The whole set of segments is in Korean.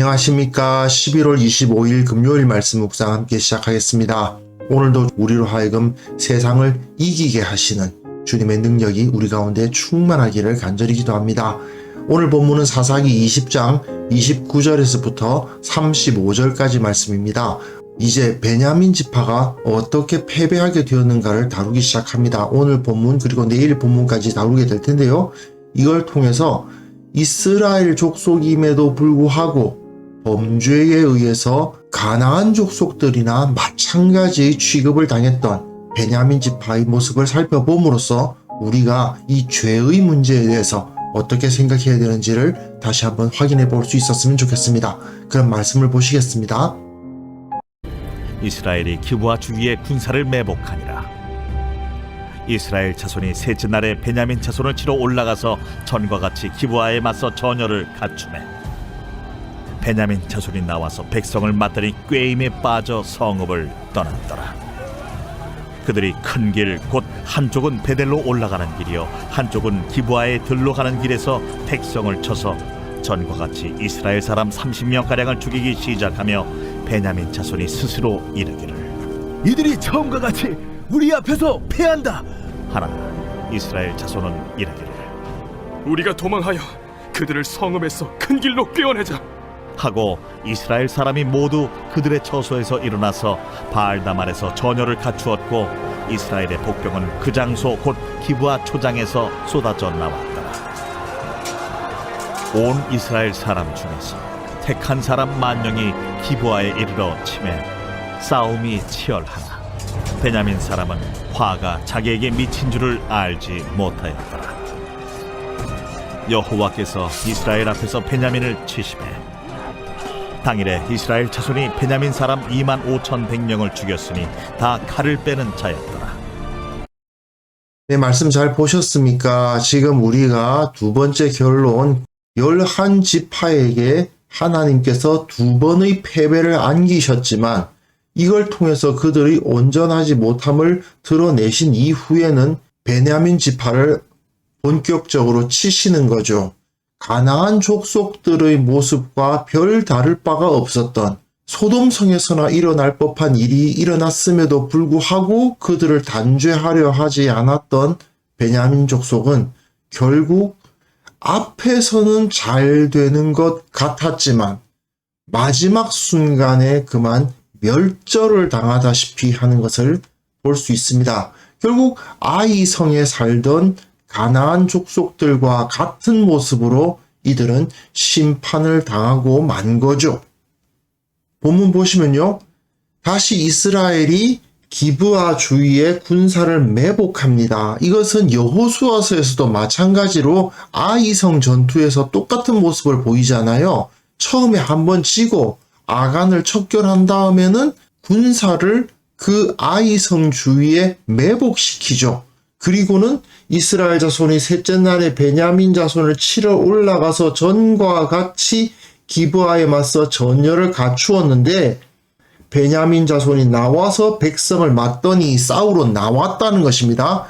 안녕하십니까. 11월 25일 금요일 말씀 묵상 함께 시작하겠습니다. 오늘도 우리로 하여금 세상을 이기게 하시는 주님의 능력이 우리 가운데 충만하기를 간절히 기도합니다. 오늘 본문은 사사기 20장 29절에서부터 35절까지 말씀입니다. 이제 베냐민 지파가 어떻게 패배하게 되었는가를 다루기 시작합니다. 오늘 본문 그리고 내일 본문까지 다루게 될 텐데요. 이걸 통해서 이스라엘 족속임에도 불구하고 범죄에 의해서 가나안 족속들이나 마찬가지의 취급을 당했던 베냐민 지파의 모습을 살펴봄으로써 우리가 이 죄의 문제에 대해서 어떻게 생각해야 되는지를 다시 한번 확인해 볼 수 있었으면 좋겠습니다. 그럼 말씀을 보시겠습니다. 이스라엘이 기부와 주위에 군사를 매복하니라. 이스라엘 자손이 셋째 날에 베냐민 자손을 치러 올라가서 전과 같이 기부하에 맞서 전열을 갖추매 베냐민 자손이 나와서 백성을 맞더니 꾀임에 빠져 성읍을 떠났더라. 그들이 큰 길 곧 한쪽은 베델로 올라가는 길이요 한쪽은 기부하에 들로 가는 길에서 백성을 쳐서 전과 같이 이스라엘 사람 30명 가량을 죽이기 시작하며 베냐민 자손이 스스로 이르기를 이들이 처음과 같이 우리 앞에서 패한다. 하나 이스라엘 자손은 이르기를 우리가 도망하여 그들을 성읍에서 큰 길로 꿰어내자. 하고 이스라엘 사람이 모두 그들의 처소에서 일어나서 바알다말에서 전열을 갖추었고 이스라엘의 복병은 그 장소 곧 기브아 초장에서 쏟아져 나왔더라. 온 이스라엘 사람 중에서 택한 사람 만 명이 기브아에 이르러 치매 싸움이 치열하나 베냐민 사람은 화가 자기에게 미친 줄을 알지 못하였더라. 여호와께서 이스라엘 앞에서 베냐민을 치심해 당일에 이스라엘 자손이 베냐민 사람 2만 5천 100명을 죽였으니 다 칼을 빼는 자였더라. 네, 말씀 잘 보셨습니까? 지금 우리가 두 번째 결론, 열한 지파에게 하나님께서 두 번의 패배를 안기셨지만 이걸 통해서 그들의 온전하지 못함을 드러내신 이후에는 베냐민 지파를 본격적으로 치시는 거죠. 가나안 족속들의 모습과 별 다를 바가 없었던 소돔성에서나 일어날 법한 일이 일어났음에도 불구하고 그들을 단죄하려 하지 않았던 베냐민 족속은 결국 앞에서는 잘 되는 것 같았지만 마지막 순간에 그만 멸절을 당하다시피 하는 것을 볼 수 있습니다. 결국 아이성에 살던 가나안 족속들과 같은 모습으로 이들은 심판을 당하고 만 거죠. 본문 보시면요. 다시 이스라엘이 기브아 주위에 군사를 매복합니다. 이것은 여호수아서에서도 마찬가지로 아이성 전투에서 똑같은 모습을 보이잖아요. 처음에 한번 지고 아간을 척결한 다음에는 군사를 그 아이성 주위에 매복시키죠. 그리고는 이스라엘 자손이 셋째 날에 베냐민 자손을 치러 올라가서 전과 같이 기브아에 맞서 전열을 갖추었는데 베냐민 자손이 나와서 백성을 맞더니 싸우러 나왔다는 것입니다.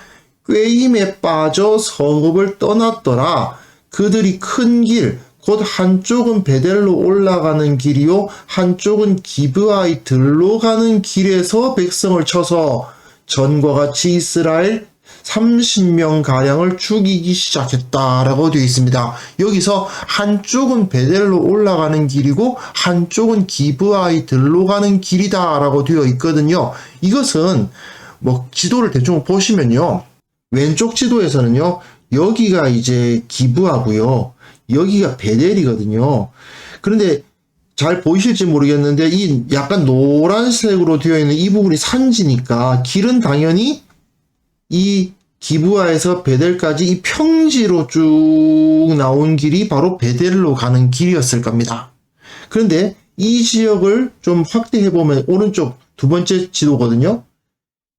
꾀임에 빠져 성읍을 떠났더라. 그들이 큰 길, 곧 한쪽은 베델로 올라가는 길이요, 한쪽은 기브아의 들로 가는 길에서 백성을 쳐서 전과 같이 이스라엘 30명 가량을 죽이기 시작했다라고 되어 있습니다. 여기서 한쪽은 베델로 올라가는 길이고 한쪽은 기브아이 들로 가는 길이다라고 되어 있거든요. 이것은 뭐 지도를 대충 보시면요. 왼쪽 지도에서는요. 여기가 이제 기브아고요. 여기가 베델이거든요. 그런데 잘 보이실지 모르겠는데 이 약간 노란색으로 되어 있는 이 부분이 산지니까 길은 당연히 이 기부하에서 베델까지 이 평지로 쭉 나온 길이 바로 베델로 가는 길이었을 겁니다. 그런데 이 지역을 좀 확대해 보면 오른쪽 두 번째 지도거든요.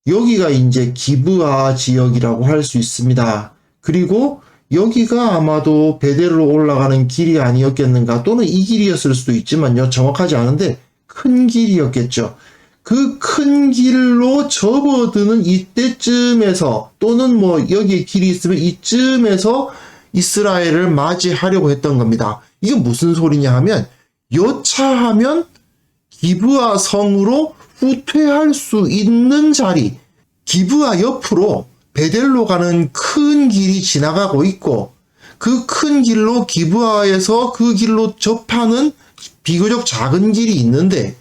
여기가 이제 기브아 지역이라고 할 수 있습니다. 그리고 여기가 아마도 베델로 올라가는 길이 아니었겠는가 또는 이 길이었을 수도 있지만요. 정확하지 않은데 큰 길이었겠죠. 그 큰 길로 접어드는 이때쯤에서 또는 뭐 여기에 길이 있으면 이쯤에서 이스라엘을 맞이하려고 했던 겁니다. 이게 무슨 소리냐 하면 여차하면 기브아 성으로 후퇴할 수 있는 자리, 기브아 옆으로 베델로 가는 큰 길이 지나가고 있고 그 큰 길로 기브아에서 그 길로 접하는 비교적 작은 길이 있는데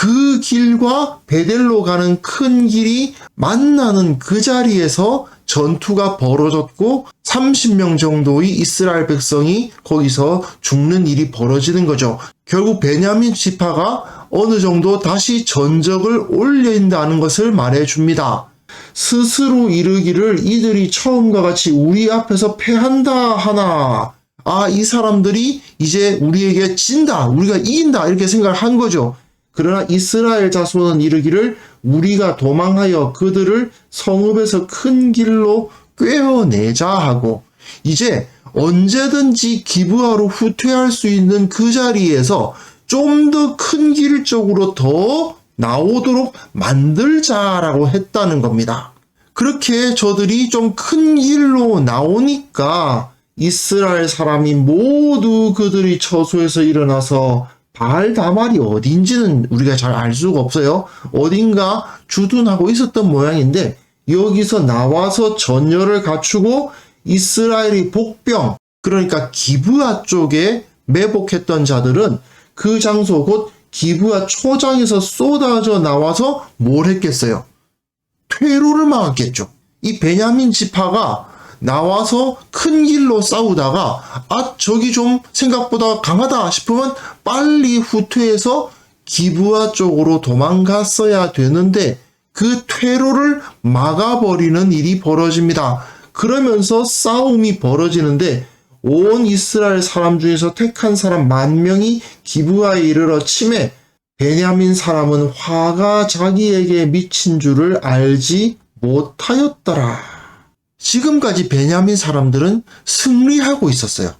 그 길과 베델로 가는 큰 길이 만나는 그 자리에서 전투가 벌어졌고 30명 정도의 이스라엘 백성이 거기서 죽는 일이 벌어지는 거죠. 결국 베냐민 지파가 어느 정도 다시 전적을 올린다는 것을 말해 줍니다. 스스로 이르기를 이들이 처음과 같이 우리 앞에서 패한다 하나. 아, 이 사람들이 이제 우리에게 진다, 우리가 이긴다, 이렇게 생각을 한 거죠. 그러나 이스라엘 자손은 이르기를 우리가 도망하여 그들을 성읍에서 큰 길로 꿰어내자 하고, 이제 언제든지 기부하로 후퇴할 수 있는 그 자리에서 좀 더 큰 길 쪽으로 더 나오도록 만들자라고 했다는 겁니다. 그렇게 저들이 좀 큰 길로 나오니까 이스라엘 사람이 모두 그들이 처소에서 일어나서 다말이 어딘지는 우리가 잘 알 수가 없어요. 어딘가 주둔하고 있었던 모양인데 여기서 나와서 전열을 갖추고 이스라엘의 복병 그러니까 기브아 쪽에 매복했던 자들은 그 장소 곧 기브아 초장에서 쏟아져 나와서 뭘 했겠어요? 퇴로를 막았겠죠. 이 베냐민 지파가 나와서 큰 길로 싸우다가 아 저기 좀 생각보다 강하다 싶으면 빨리 후퇴해서 기부아 쪽으로 도망갔어야 되는데 그 퇴로를 막아버리는 일이 벌어집니다. 그러면서 싸움이 벌어지는데 온 이스라엘 사람 중에서 택한 사람 만 명이 기부아에 이르러 침해 베냐민 사람은 화가 자기에게 미친 줄을 알지 못하였더라. 지금까지 베냐민 사람들은 승리하고 있었어요.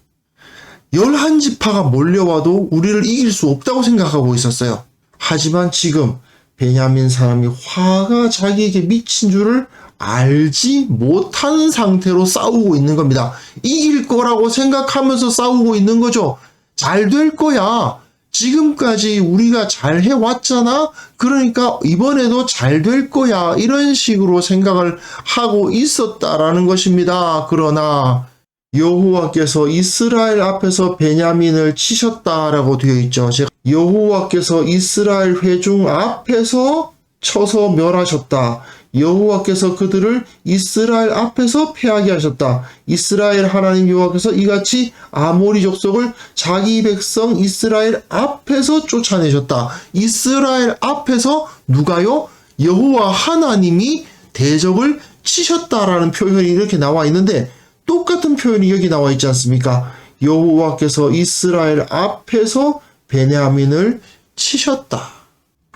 열한 지파가 몰려와도 우리를 이길 수 없다고 생각하고 있었어요. 하지만 지금 베냐민 사람이 화가 자기에게 미친 줄을 알지 못하는 상태로 싸우고 있는 겁니다. 이길 거라고 생각하면서 싸우고 있는 거죠. 잘 될 거야. 지금까지 우리가 잘 해왔잖아? 그러니까 이번에도 잘 될 거야. 이런 식으로 생각을 하고 있었다라는 것입니다. 그러나 여호와께서 이스라엘 앞에서 베냐민을 치셨다라고 되어 있죠. 제가 여호와께서 이스라엘 회중 앞에서 쳐서 멸하셨다. 여호와께서 그들을 이스라엘 앞에서 패하게 하셨다. 이스라엘 하나님 여호와께서 이같이 아모리 족속을 자기 백성 이스라엘 앞에서 쫓아내셨다. 이스라엘 앞에서 누가요? 여호와 하나님이 대적을 치셨다라는 표현이 이렇게 나와 있는데 똑같은 표현이 여기 나와 있지 않습니까? 여호와께서 이스라엘 앞에서 베냐민을 치셨다.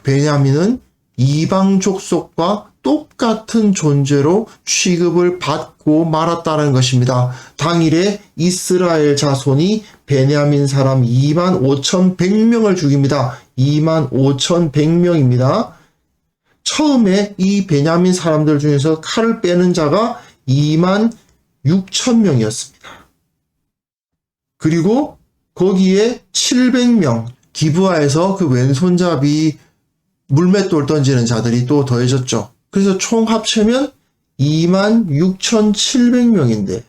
베냐민은 이방 족속과 똑같은 존재로 취급을 받고 말았다는 것입니다. 당일에 이스라엘 자손이 베냐민 사람 2만 5,100명을 죽입니다. 2만 5,100명입니다. 처음에 이 베냐민 사람들 중에서 칼을 빼는 자가 2만 6천 명이었습니다. 그리고 거기에 700명, 기부하에서 그 왼손잡이 물맷돌 던지는 자들이 또 더해졌죠. 그래서 총 합치면 2만 6,700명인데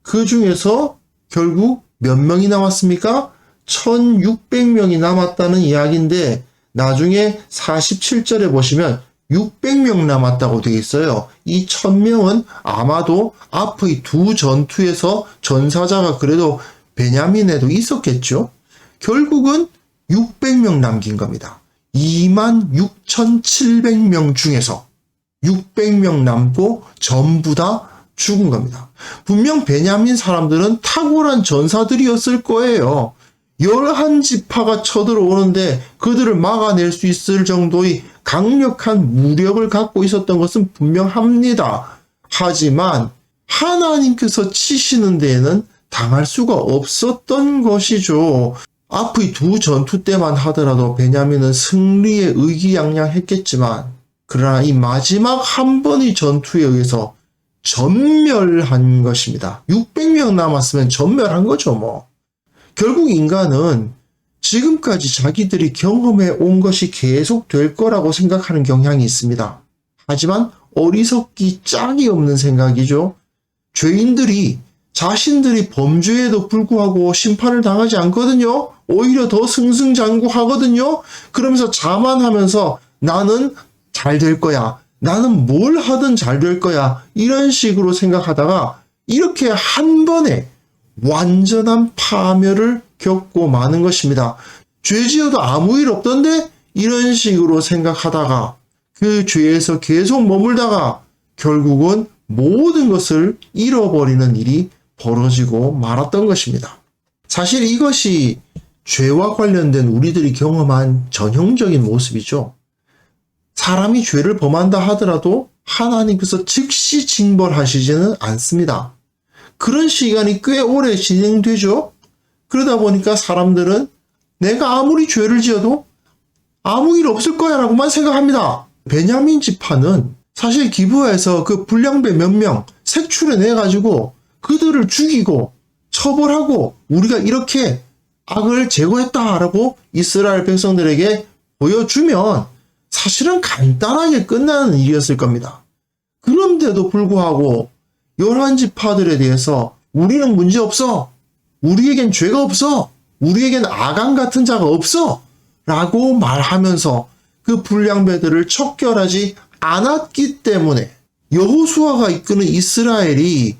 그 중에서 결국 몇 명이 남았습니까? 1,600명이 남았다는 이야기인데 나중에 47절에 보시면 600명 남았다고 되어 있어요. 이 1000명은 아마도 앞의 두 전투에서 전사자가 그래도 베냐민에도 있었겠죠. 결국은 600명 남긴 겁니다. 26,700명 중에서 600명 남고 전부 다 죽은 겁니다. 분명 베냐민 사람들은 탁월한 전사들이었을 거예요. 열한 지파가 쳐들어오는데 그들을 막아낼 수 있을 정도의 강력한 무력을 갖고 있었던 것은 분명합니다. 하지만 하나님께서 치시는 데에는 당할 수가 없었던 것이죠. 앞의 두 전투 때만 하더라도 베냐민은 승리에 의기양양했겠지만 그러나 이 마지막 한 번의 전투에 의해서 전멸한 것입니다. 600명 남았으면 전멸한 거죠, 뭐. 결국 인간은 지금까지 자기들이 경험해 온 것이 계속 될 거라고 생각하는 경향이 있습니다. 하지만 어리석기 짝이 없는 생각이죠. 죄인들이 자신들이 범죄에도 불구하고 심판을 당하지 않거든요. 오히려 더 승승장구하거든요. 그러면서 자만하면서 나는 잘 될 거야. 나는 뭘 하든 잘 될 거야. 이런 식으로 생각하다가 이렇게 한 번에 완전한 파멸을 겪고 마는 것입니다. 죄 지어도 아무 일 없던데? 이런 식으로 생각하다가 그 죄에서 계속 머물다가 결국은 모든 것을 잃어버리는 일이 벌어지고 말았던 것입니다. 사실 이것이 죄와 관련된 우리들이 경험한 전형적인 모습이죠. 사람이 죄를 범한다 하더라도 하나님께서 즉시 징벌하시지는 않습니다. 그런 시간이 꽤 오래 진행되죠. 그러다 보니까 사람들은 내가 아무리 죄를 지어도 아무 일 없을 거야 라고만 생각합니다. 베냐민 지파는 사실 기부에서 그 불량배 몇 명 색출해 가지고 그들을 죽이고 처벌하고 우리가 이렇게 악을 제거했다라고 이스라엘 백성들에게 보여주면 사실은 간단하게 끝나는 일이었을 겁니다. 그런데도 불구하고 열한 지파들에 대해서 우리는 문제 없어. 우리에겐 죄가 없어. 우리에겐 아간 같은 자가 없어. 라고 말하면서 그 불량배들을 척결하지 않았기 때문에 여호수아가 이끄는 이스라엘이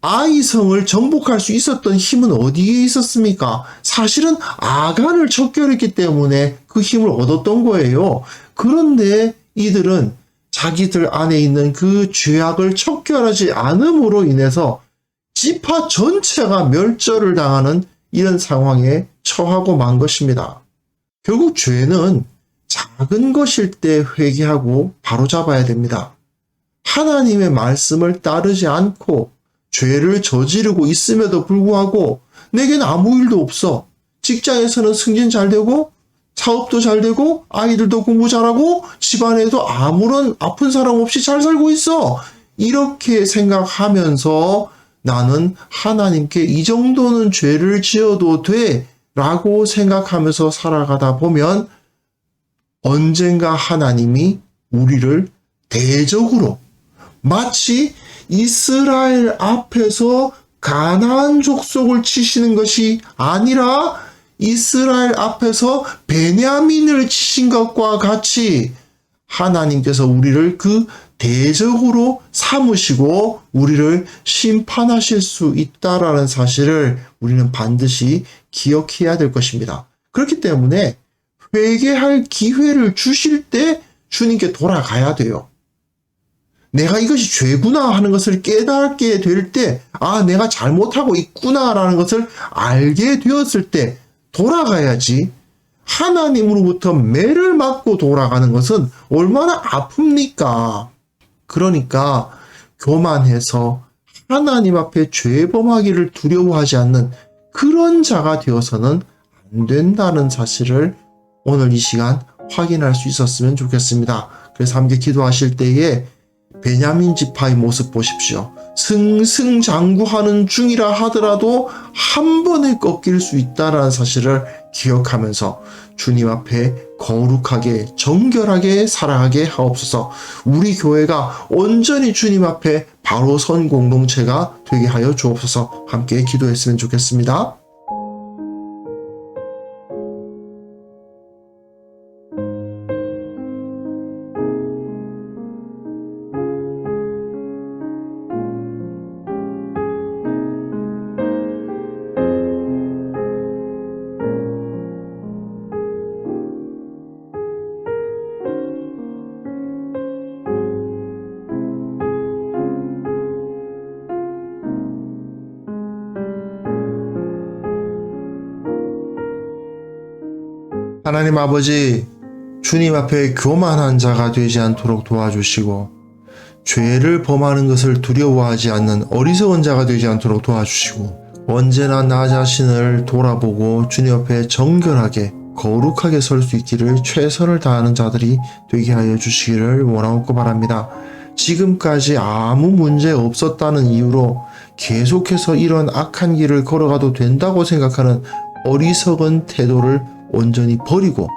아이성을 정복할 수 있었던 힘은 어디에 있었습니까? 사실은 아간을 척결했기 때문에 그 힘을 얻었던 거예요. 그런데 이들은 자기들 안에 있는 그 죄악을 척결하지 않음으로 인해서 지파 전체가 멸절을 당하는 이런 상황에 처하고 만 것입니다. 결국 죄는 작은 것일 때 회개하고 바로잡아야 됩니다. 하나님의 말씀을 따르지 않고 죄를 저지르고 있음에도 불구하고 내겐 아무 일도 없어. 직장에서는 승진 잘 되고 사업도 잘 되고 아이들도 공부 잘하고 집안에도 아무런 아픈 사람 없이 잘 살고 있어. 이렇게 생각하면서 나는 하나님께 이 정도는 죄를 지어도 돼. 라고 생각하면서 살아가다 보면 언젠가 하나님이 우리를 대적으로 마치 이스라엘 앞에서 가나안 족속을 치시는 것이 아니라 이스라엘 앞에서 베냐민을 치신 것과 같이 하나님께서 우리를 그 대적으로 삼으시고 우리를 심판하실 수 있다라는 사실을 우리는 반드시 기억해야 될 것입니다. 그렇기 때문에 회개할 기회를 주실 때 주님께 돌아가야 돼요. 내가 이것이 죄구나 하는 것을 깨닫게 될 때, 아, 내가 잘못하고 있구나라는 것을 알게 되었을 때 돌아가야지. 하나님으로부터 매를 맞고 돌아가는 것은 얼마나 아픕니까? 그러니까 교만해서 하나님 앞에 죄범하기를 두려워하지 않는 그런 자가 되어서는 안 된다는 사실을 오늘 이 시간 확인할 수 있었으면 좋겠습니다. 그래서 함께 기도하실 때에 베냐민 지파의 모습 보십시오. 승승장구하는 중이라 하더라도 한 번에 꺾일 수 있다라는 사실을 기억하면서 주님 앞에 거룩하게 정결하게 살아가게 하옵소서. 우리 교회가 온전히 주님 앞에 바로 선 공동체가 되게 하여 주옵소서. 함께 기도했으면 좋겠습니다. 하나님 아버지, 주님 앞에 교만한 자가 되지 않도록 도와주시고, 죄를 범하는 것을 두려워하지 않는 어리석은 자가 되지 않도록 도와주시고, 언제나 나 자신을 돌아보고 주님 앞에 정결하게, 거룩하게 설 수 있기를 최선을 다하는 자들이 되게 하여 주시기를 원하옵고 바랍니다. 지금까지 아무 문제 없었다는 이유로 계속해서 이런 악한 길을 걸어가도 된다고 생각하는 어리석은 태도를 온전히 버리고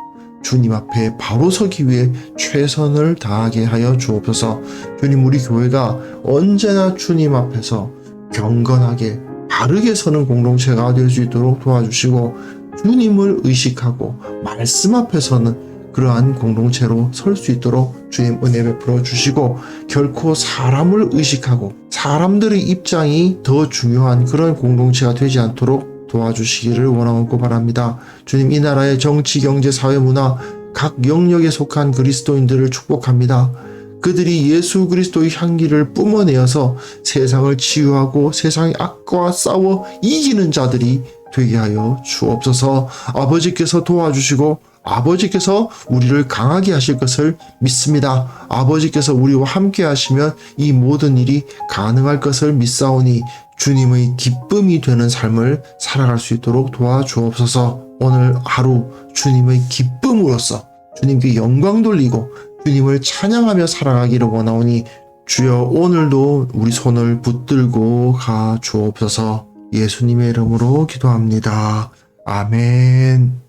주님 앞에 바로 서기 위해 최선을 다하게 하여 주옵소서. 주님 우리 교회가 언제나 주님 앞에서 경건하게 바르게 서는 공동체가 될 수 있도록 도와주시고 주님을 의식하고 말씀 앞에서는 그러한 공동체로 설 수 있도록 주님 은혜 베풀어 주시고 결코 사람을 의식하고 사람들의 입장이 더 중요한 그런 공동체가 되지 않도록 도와주시기를 원하고 바랍니다. 주님 이 나라의 정치, 경제, 사회, 문화 각 영역에 속한 그리스도인들을 축복합니다. 그들이 예수 그리스도의 향기를 뿜어내어서 세상을 치유하고 세상의 악과 싸워 이기는 자들이 되게 하여 주옵소서 아버지께서 도와주시고 아버지께서 우리를 강하게 하실 것을 믿습니다. 아버지께서 우리와 함께 하시면 이 모든 일이 가능할 것을 믿사오니 주님의 기쁨이 되는 삶을 살아갈 수 있도록 도와주옵소서 오늘 하루 주님의 기쁨으로써 주님께 영광 돌리고 주님을 찬양하며 살아가기를 원하오니 주여 오늘도 우리 손을 붙들고 가 주옵소서 예수님의 이름으로 기도합니다. 아멘.